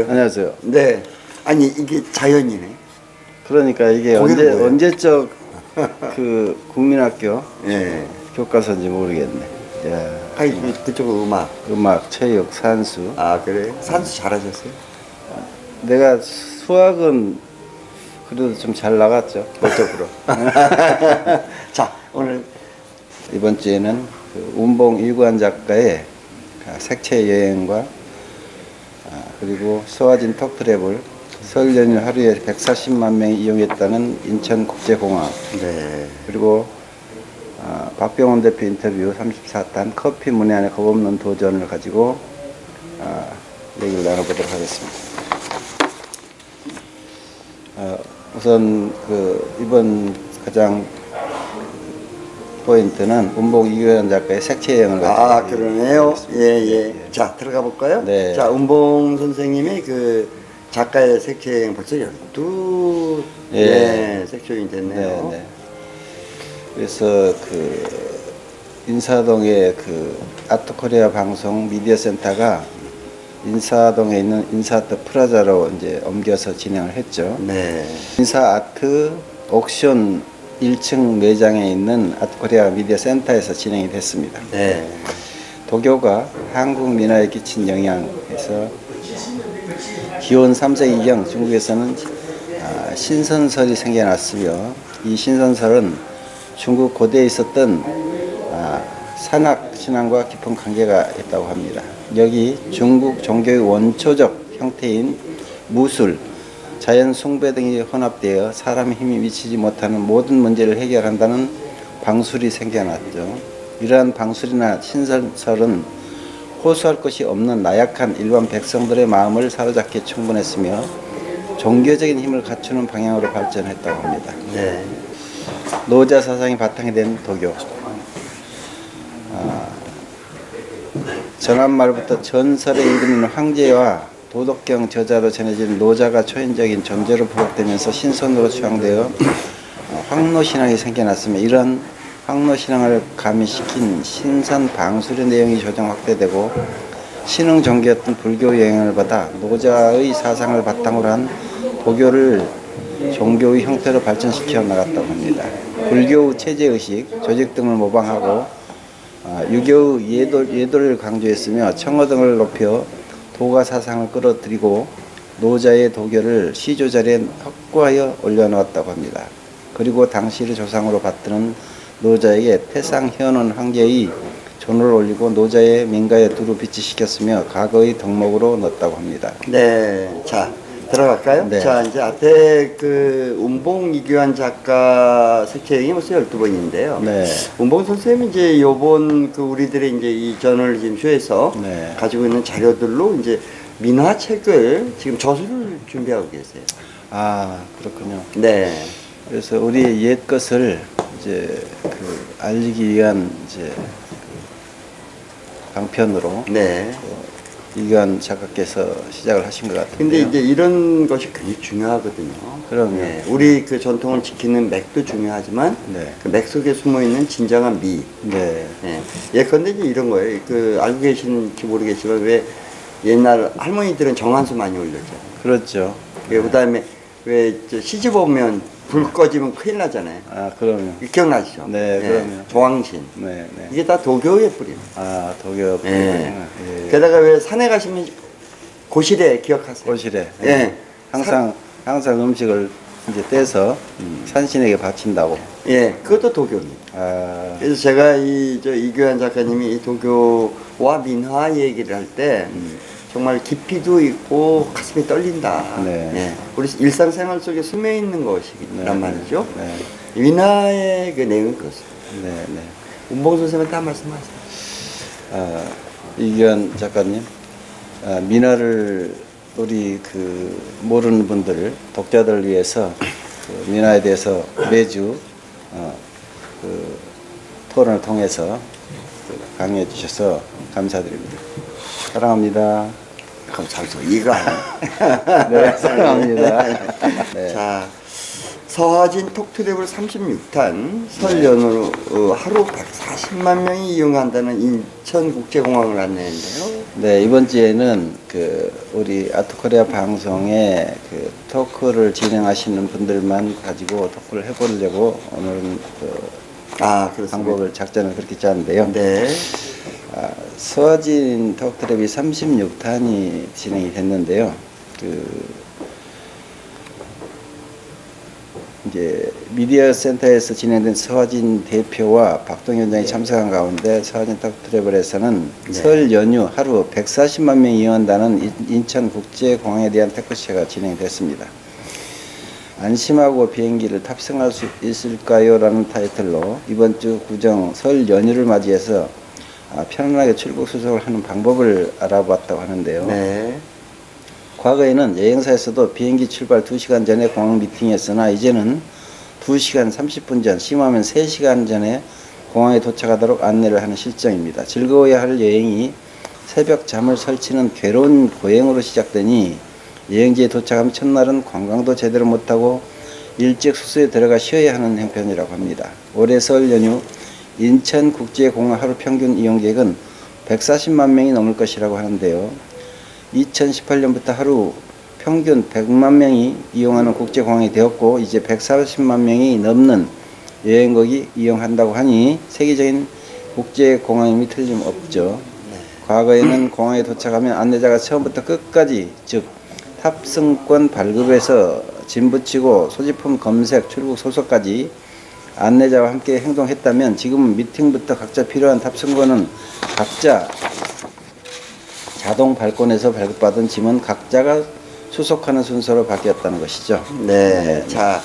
안녕하세요. 네. 아니 이게 자연이네. 그러니까 이게 언제 뭐예요? 언제적 그 국민학교 예. 교과서인지 모르겠네. 야, 아이 그- 그쪽 음악. 음악, 체육, 산수. 아 그래? 산수 잘하셨어요? 내가 수학은 그래도 좀 잘 나갔죠. 그쪽으로. 자 오늘 이번 주에는 그 운봉 이구환 작가의 그 색채 여행과 아, 그리고 소화진 톡트랩을 설 연휴 하루에 140만 명이 이용했다는 인천국제공항 네. 그리고 아, 박병원 대표 인터뷰 34탄 커피 문외한의 겁없는 도전을 가지고 아, 얘기를 나눠보도록 하겠습니다. 아, 우선 그 이번 가장 포인트는 운복 이규현 작가의 색채 여행을 아 그러네요. 예예. 자 들어가 볼까요? 네. 자 은봉 선생님의 그 작가의 색채 벌써 열두 예. 네, 색종이 네, 됐네요. 네. 그래서 그 인사동의 그 아트코리아 방송 미디어 센터가 인사동에 있는 인사아트 프라자로 이제 옮겨서 진행을 했죠. 네. 인사아트 옥션 1층 매장에 있는 아트코리아 미디어 센터에서 진행이 됐습니다. 네. 도교가 한국 민화에 끼친 영향에서 기원 3세기 이경 중국에서는 아, 신선설이 생겨났으며 이 신선설은 중국 고대에 있었던 아, 산악 신앙과 깊은 관계가 있다고 합니다. 여기 중국 종교의 원초적 형태인 무술, 자연 숭배 등이 혼합되어 사람의 힘이 미치지 못하는 모든 문제를 해결한다는 방술이 생겨났죠. 이러한 방술이나 신선설은 호소할 것이 없는 나약한 일반 백성들의 마음을 사로잡기에 충분했으며 종교적인 힘을 갖추는 방향으로 발전했다고 합니다. 네. 노자 사상이 바탕이 된 도교. 아, 전한 말부터 전설에 이르는 황제와 도덕경 저자로 전해진 노자가 초인적인 존재로 부각되면서 신선으로 추앙되어 어, 황노신앙이 생겨났으며 이런 황노신앙을 가미시킨 신선 방술의 내용이 조정 확대되고 신흥 종교였던 불교의 영향을 받아 노자의 사상을 바탕으로 한 도교를 종교의 형태로 발전시켜 나갔다고 합니다. 불교의 체제의식, 조직 등을 모방하고 아, 유교의 예도, 예도를 강조했으며 청어 등을 높여 도가 사상을 끌어들이고 노자의 도교를 시조 자리에 확고하여 올려놓았다고 합니다. 그리고 당시를 조상으로 받드는 노자에게 태상 현원 황제의 존을 올리고 노자의 민가에 두루 비치시켰으며 과거의 덕목으로 넣었다고 합니다. 네. 자, 들어갈까요? 네. 자, 이제 앞에 그 운봉 이규환 작가 색채형이 벌써 12번인데요. 네. 운봉 선생님이 이제 요번 그 우리들의 이제 이 저널리즘 쇼에서 네. 가지고 있는 자료들로 이제 민화책을 지금 저술을 준비하고 계세요. 아 그렇군요. 네. 그래서 우리의 옛 것을 이제 그 알리기 위한 이제 그 방편으로 네. 이관 작가께서 시작을 하신 것 같은데요. 근데 이제 이런 것이 굉장히 중요하거든요. 그럼요. 네, 우리 그 전통을 지키는 맥도 중요하지만 네. 그 맥 속에 숨어 있는 진정한 미. 네. 예. 예컨대 이제 이런 거예요. 그 알고 계신지 모르겠지만 왜 옛날 할머니들은 정한수 많이 올렸죠. 그렇죠. 그 다음에 왜저 시집 오면 불 꺼지면 큰일 나잖아요. 아 그럼요. 기억나시죠? 네, 예, 그럼요. 조항신. 네, 네. 이게 다 도교의 뿌리입니다. 아 도교 예. 예. 게다가 왜 산에 가시면 고시래 기억하세요? 꼬시래. 예. 항상 항상 음식을 이제 떼서 산신에게 바친다고. 예, 그것도 도교입니다. 아 그래서 제가 이 저 이교환 작가님이 이 도교와 민화 얘기를 할 때 음. 정말 깊이도 있고 가슴이 떨린다. 네. 예. 우리 일상생활 속에 스며 있는 것이란 네. 말이죠. 네. 민화의 그 내용은 그렇습니다. 네, 네. 운봉 선생님한테 한 말씀 하세요. 아, 이기현 작가님, 아, 민화를 우리 그 모르는 분들, 독자들을 위해서 그 민화에 대해서 매주 어, 그 토론을 통해서 그 강의해 주셔서 감사드립니다. 사랑합니다. 감사합니다. 이거 아니에요. 네, 사랑합니다. 네. 자, 서하진 톡트랩을 36탄 설 연휴로 어, 하루 140만 명이 이용한다는 인천국제공항을 안내했는데요. 네, 이번 주에는 그 우리 아트코리아 방송에 그 토크를 진행하시는 분들만 가지고 토크를 해보려고 오늘은 그 아, 그렇습니다. 방법을 작전을 그렇게 짰는데요. 네. 아, 서진 톡트랩이 36탄이 진행이 됐는데요. 그 이제 미디어 센터에서 진행된 서화진 대표와 박동 위원장이 참석한 가운데 서화진 톡트래블에서는 네. 설 연휴 하루 140만 명이 이용한다는 인- 인천국제공항에 대한 테크쇼가 진행됐습니다. 안심하고 비행기를 탑승할 수 있을까요? 라는 타이틀로 이번 주 구정 설 연휴를 맞이해서 아, 편안하게 출국 수속을 하는 방법을 알아봤다고 하는데요. 네. 과거에는 여행사에서도 비행기 출발 2시간 전에 공항 미팅했으나 이제는 2시간 30분 전, 심하면 3시간 전에 공항에 도착하도록 안내를 하는 실정입니다. 즐거워야 할 여행이 새벽 잠을 설치는 괴로운 고행으로 시작되니 여행지에 도착하면 첫날은 관광도 제대로 못하고 일찍 숙소에 들어가 쉬어야 하는 형편이라고 합니다. 올해 설 연휴 인천국제공항 하루 평균 이용객은 140만 명이 넘을 것이라고 하는데요. 2018년부터 하루 평균 100만 명이 이용하는 국제공항이 되었고 이제 140만 명이 넘는 여행객이 이용한다고 하니 세계적인 국제공항임이 틀림없죠. 과거에는 공항에 도착하면 안내자가 처음부터 끝까지 즉 탑승권 발급에서 짐 붙이고 소지품 검색, 출국 소속까지 안내자와 함께 행동했다면 지금은 미팅부터 각자 필요한 탑승권은 각자 자동 발권에서 발급받은 짐은 각자가 수속하는 순서로 바뀌었다는 것이죠. 네. 자,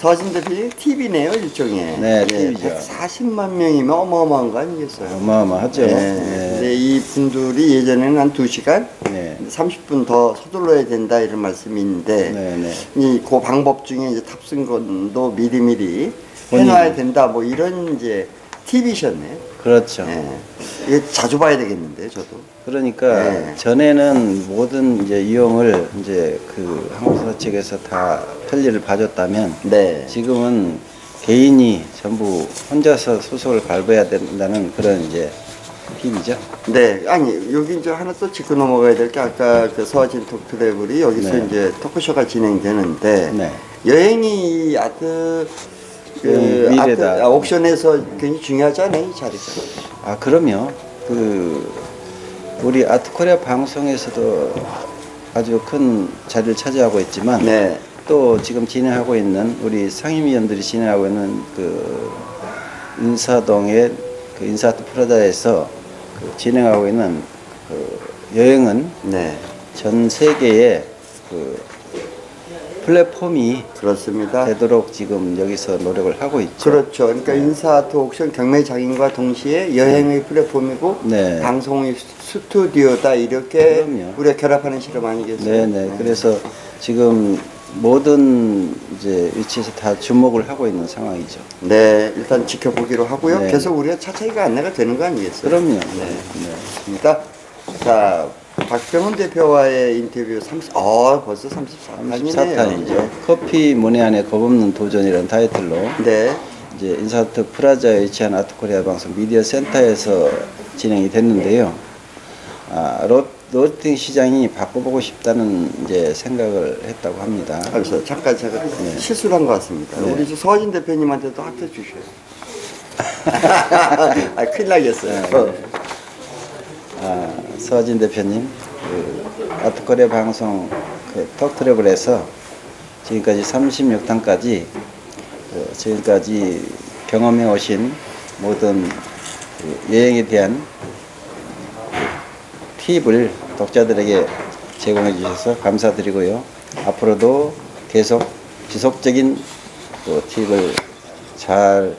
서진 대표님 TV네요, 일종의. 네, TV 죠. 140만 명이면 어마어마한 거 아니겠어요? 어마어마하죠. 네. 네. 근데 이 분들이 예전에는 한 2시간 네. 30분 더 서둘러야 된다 이런 말씀인데 네, 네. 이그 방법 중에 이제 탑승권도 미리미리. 해놔야 된다 뭐 이런 이제 팁이셨네요. 그렇죠. 네. 이게 자주 봐야 되겠는데 저도. 그러니까 네. 전에는 모든 이제 이용을 이제 그 항공사 측에서 다 편리를 봐줬다면 네. 지금은 개인이 전부 혼자서 수속을 밟아야 된다는 그런 이제 팁이죠. 네, 아니 여기 이제 하나 또 짚고 넘어가야 될 게 아까 그 서진 톡트래블이 여기서 네. 이제 토크쇼가 진행되는데 네. 여행이 이 아트 그 음, 미래다. 아트 아, 옥션에서 굉장히 중요하잖아요 이 자리가. 아 그럼요. 그 우리 아트코리아 방송에서도 아주 큰 자리를 차지하고 있지만 네, 또 지금 진행하고 있는 우리 상임위원들이 진행하고 있는 그 인사동의 그 인사아트 프라자에서 그 진행하고 있는 그 여행은 네, 전 세계에 그 플랫폼이 그렇습니다. 되도록 지금 여기서 노력을 하고 있죠. 그렇죠. 그러니까 인사아트 옥션 경매 장인과 동시에 여행의 플랫폼이고 네. 방송의 스튜디오다 이렇게 그럼요. 우리가 결합하는 실험 아니겠어요? 네네. 그래서 지금 모든 이제 위치에서 다 주목을 하고 있는 상황이죠. 네, 일단 지켜보기로 하고요. 네. 계속 우리가 차차기가 안내가 되는 거 아니겠어요? 그럼요. 네. 네. 있습니다. 자, 박병훈 대표와의 인터뷰 30, 어, 벌써 34탄이네요. 34탄이죠. 커피 문의 안에 겁없는 도전이라는 타이틀로 네. 이제 인사아트 프라자에 위치한 아트코리아 방송 미디어 센터에서 진행이 됐는데요. 아, 로, 로팅 시장이 바꿔보고 싶다는 이제 생각을 했다고 합니다. 그래서 잠깐 제가 네. 실수를 한 것 같습니다. 네. 우리 저 서진 대표님한테도 학교 주셔요. 아, 큰일 나겠어요. 네. 아, 서진 대표님, 그 아트코리아 방송 그 톡트래블에서 지금까지 36탄까지 그 지금까지 경험해 오신 모든 그 여행에 대한 그 팁을 독자들에게 제공해 주셔서 감사드리고요. 앞으로도 계속 지속적인 그 팁을 잘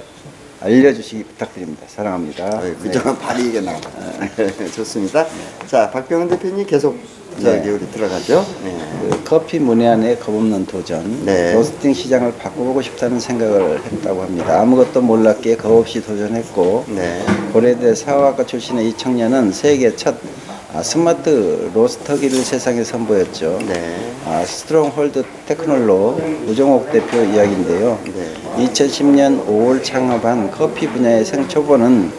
알려주시기 부탁드립니다. 사랑합니다. 네, 네. 그정은 발이 이게 나와. 좋습니다. 자, 박병훈 대표님 계속 저기 네. 우리 들어가죠. 네. 그 커피 문외한의 겁없는 도전, 네. 로스팅 시장을 바꿔보고 싶다는 생각을 했다고 합니다. 아무것도 몰랐기에 겁없이 도전했고 네. 고려대 사회학과 출신의 이 청년은 세계 첫 아, 스마트 로스터기를 세상에 선보였죠. 네. 아, 스트롱홀드 테크놀로 우정옥 대표 이야기인데요. 네. 2010년 5월 창업한 커피 분야의 생초보는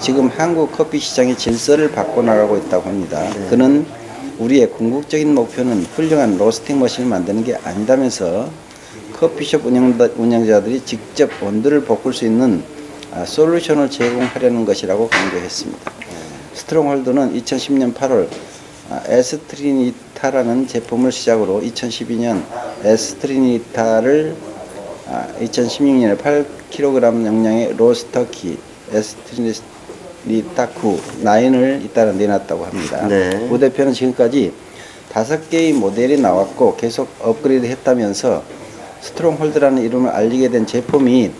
지금 한국 커피 시장의 질서를 바꿔나가고 있다고 합니다. 그는 우리의 궁극적인 목표는 훌륭한 로스팅 머신을 만드는 게 아니다면서 커피숍 운영자, 운영자들이 직접 원두를 볶을 수 있는 아, 솔루션을 제공하려는 것이라고 강조했습니다. 스트롱홀드는 2010년 8월 아, 에스트리니타라는 제품을 시작으로 2012년 에스트리니타를 아, 2016년에 8kg 용량의 로스터키 에스트리니타9 9을 잇따라 내놨다고 합니다. 네. 우 대표는 지금까지 다섯 개의 모델이 나왔고 계속 업그레이드 했다면서 스트롱홀드라는 이름을 알리게 된 제품이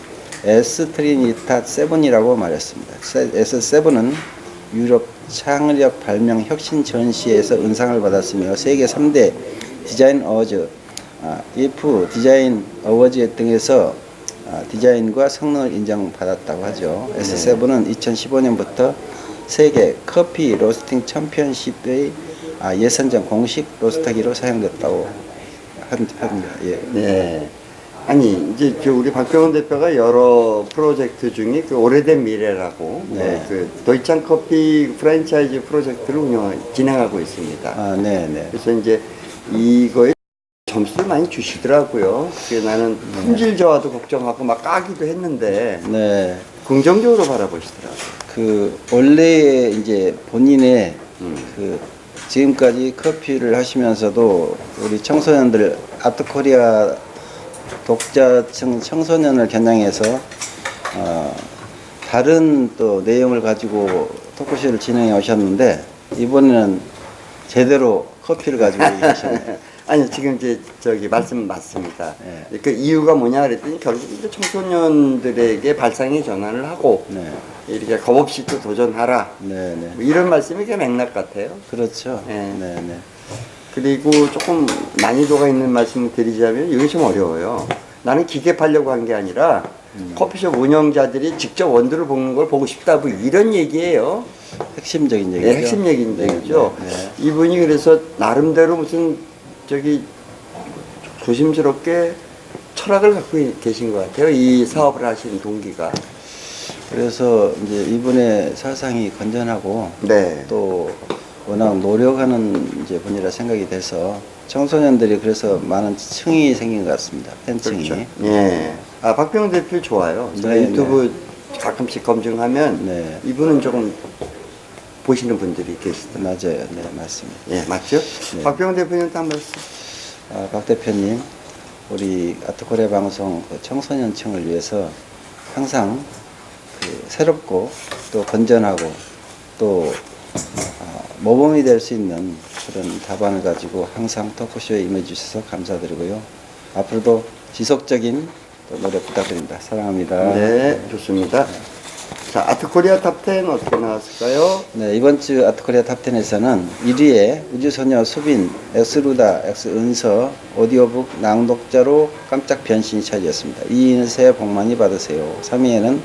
에스트리니타 7이라고 말했습니다. S7은 유럽 창의력 발명 혁신 전시에서 은상을 받았으며 세계 3대 디자인 어워즈, 아, if 디자인 어워즈 등에서 아, 디자인과 성능을 인정받았다고 하죠. S7은 2015년부터 세계 커피 로스팅 챔피언십의 아, 예선전 공식 로스터기로 사용됐다고 한- 합니다. 예. 네. 아니 이제 저 우리 박병원 대표가 여러 프로젝트 중에 그 오래된 미래라고 네. 그 도이찬 커피 프랜차이즈 프로젝트를 운영 진행하고 있습니다. 아, 네, 네. 그래서 이제 이거에 점수를 많이 주시더라고요. 그래서 나는 품질 저하도 걱정하고 막 까기도 했는데 네. 긍정적으로 바라보시더라고요. 그 원래 이제 본인의 음. 그 지금까지 커피를 하시면서도 우리 청소년들 아트 코리아 독자층 청소년을 겨냥해서 어, 다른 또 내용을 가지고 토크쇼를 진행해 오셨는데 이번에는 제대로 커피를 가지고 오셨네요. 아니 지금 이제 저기 말씀 맞습니다. 네. 그 이유가 뭐냐 그랬더니 결국 이제 청소년들에게 발상의 전환을 하고 네, 이렇게 겁 없이 또 도전하라. 네, 네. 뭐 이런 말씀이 그 맥락 같아요. 그렇죠. 네. 네, 네. 그리고 조금 난이도가 있는 말씀을 드리자면 이게 좀 어려워요. 나는 기계 팔려고 한 게 아니라 음. 커피숍 운영자들이 직접 원두를 볶는 걸 보고 싶다 뭐 이런 얘기예요. 핵심적인 얘기죠. 네, 핵심 얘기인 네, 얘기죠. 네, 네. 이분이 그래서 나름대로 무슨 저기 조심스럽게 철학을 갖고 계신 것 같아요. 이 사업을 하시는 동기가. 그래서 이제 이분의 사상이 건전하고 네. 또 워낙 노력하는 이제 분이라 생각이 돼서 청소년들이 그래서 많은 층이 생긴 것 같습니다. 팬층이. 그렇죠. 예. 아 박병 대표 좋아요. 제가 네, 유튜브 가끔씩 검증하면 네. 이분은 조금 보시는 분들이 계시더라고요. 맞아요. 네, 맞습니다. 예, 맞죠? 네. 박병 대표님 딱 말씀. 아, 박 대표님, 우리 아트코리아 방송 그 청소년층을 위해서 항상 그 새롭고 또 건전하고 또 아, 모범이 될 수 있는 그런 답안을 가지고 항상 토크쇼에 임해 주셔서 감사드리고요. 앞으로도 지속적인 또 노력 부탁드립니다. 사랑합니다. 네, 좋습니다. 자, 아트코리아 탑10 어떻게 나왔을까요? 네, 이번 주 아트코리아 탑10에서는 1위에 우주소녀 수빈, 엑스루다, 엑스은서, 오디오북 낭독자로 깜짝 변신이 차지했습니다. 2위는 새해 복 많이 받으세요. 3위에는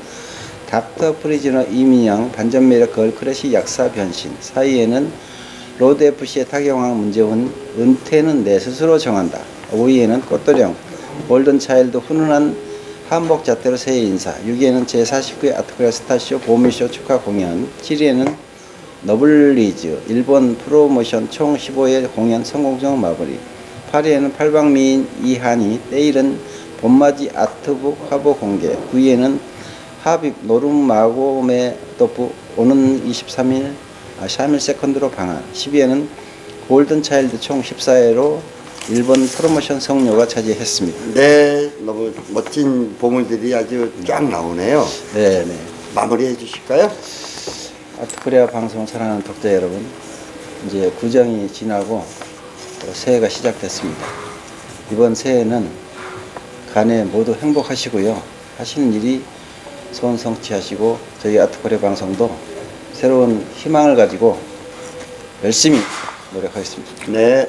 닥터 프리즈너 이민영, 반전 매력 걸크래시 약사 변신. 4위에는 로드 FC의 타경왕 문재훈, 은퇴는 내 스스로 정한다. 5위에는 꽃도령, 골든 차일드 훈훈한 한복 잣대로 새해 인사. 6위에는 제49회 아트코리아 스타쇼 보미쇼 축하 공연. 7위에는 너블리즈 일본 프로모션 총 15회 공연 성공적 마무리. 8위에는 팔방미인 이한이 때일은 봄맞이 아트북 화보 공개. 9위에는 하빅 노름마고메 도프 오는 23일 아, 샤밀 세컨드로 방한. 10위에는 골든 차일드 총 14회로 일본 프로모션 성료가 차지했습니다. 네, 너무 멋진 보물들이 아주 쫙 나오네요. 네, 네. 마무리해 주실까요? 아트코리아 방송을 사랑하는 독자 여러분, 이제 구정이 지나고 또 새해가 시작됐습니다. 이번 새해는 간에 모두 행복하시고요. 하시는 일이 소원 성취하시고 저희 아트코리아 방송도 새로운 희망을 가지고 열심히 노력하겠습니다. 네,